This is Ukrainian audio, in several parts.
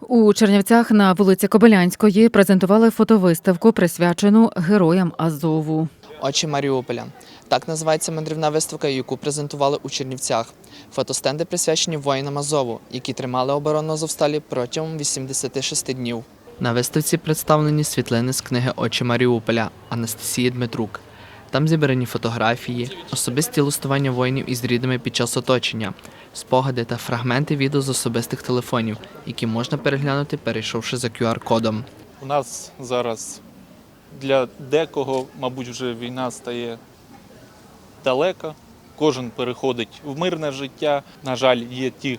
У Чернівцях на вулиці Кобилянської презентували фотовиставку, присвячену героям Азову. Очі Маріуполя. Так називається мандрівна виставка, яку презентували у Чернівцях. Фотостенди присвячені воїнам Азову, які тримали оборону Азовсталі протягом 86 днів. На виставці представлені світлини з книги Очі Маріуполя Анастасії Дмитрук. Там зібрані фотографії, особисті листування воїнів із рідними під час оточення, спогади та фрагменти відео з особистих телефонів, які можна переглянути, перейшовши за QR-кодом. У нас зараз для декого, мабуть, вже війна стає далека. Кожен переходить в мирне життя. На жаль, є ті,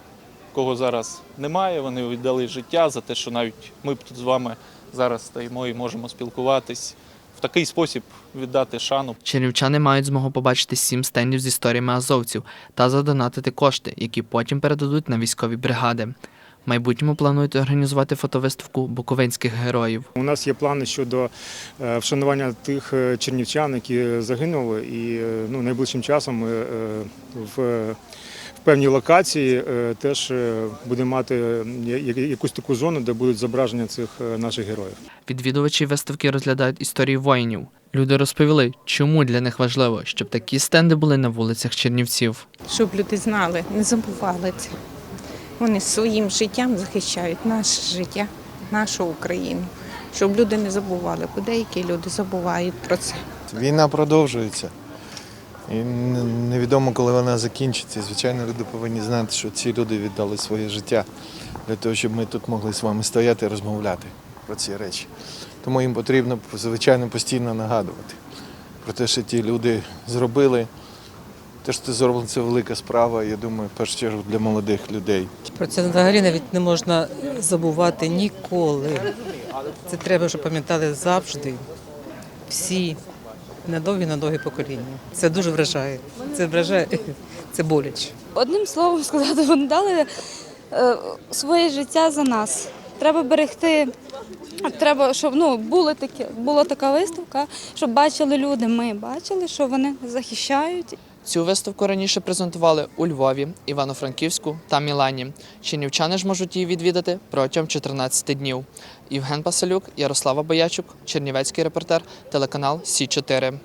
кого зараз немає. Вони віддали життя за те, що навіть ми б тут з вами зараз стоїмо і можемо спілкуватись. В такий спосіб віддати шану. Чернівчани мають змогу побачити сім стендів з історіями азовців та задонатити кошти, які потім передадуть на військові бригади. В майбутньому планують організувати фотовиставку буковинських героїв. У нас є плани щодо е, вшанування тих е, чернівчан, які загинули, і е, ну, найближчим часом ми в, в певній локації е, теж е, будемо мати я- якусь таку зону, де будуть зображення цих е, наших героїв. Відвідувачі виставки розглядають історії воїнів. Люди розповіли, чому для них важливо, щоб такі стенди були на вулицях Чернівців. щоб люди знали, не забували це. Вони своїм життям захищають наше життя, нашу Україну. Щоб люди не забували, бо деякі люди забувають про це. Війна продовжується. І невідомо, коли вона закінчиться. Звичайно, люди повинні знати, що ці люди віддали своє життя для того, щоб ми тут могли з вами стояти і розмовляти про ці речі. Тому їм потрібно, звичайно, постійно нагадувати про те, що ті люди зробили. Те, що це зроблено, це велика справа, я думаю, в першу чергу для молодих людей. Про це взагалі навіть не можна забувати ніколи. Це треба, щоб пам'ятали завжди всі на довгі на довгі покоління. Це дуже вражає. Це вражає, це боляче. Одним словом сказати, вони дали е, своє життя за нас. Треба берегти. Треба, щоб ну були такі, була така виставка, щоб бачили люди. Ми бачили, що вони захищають Цю виставку раніше презентували у Львові, Івано-Франківську та Мілані. Чинівчани ж можуть її відвідати протягом 14 днів. Євген Пасалюк, Ярослава Боячук, Чернівецький репортер, телеканал Сі 4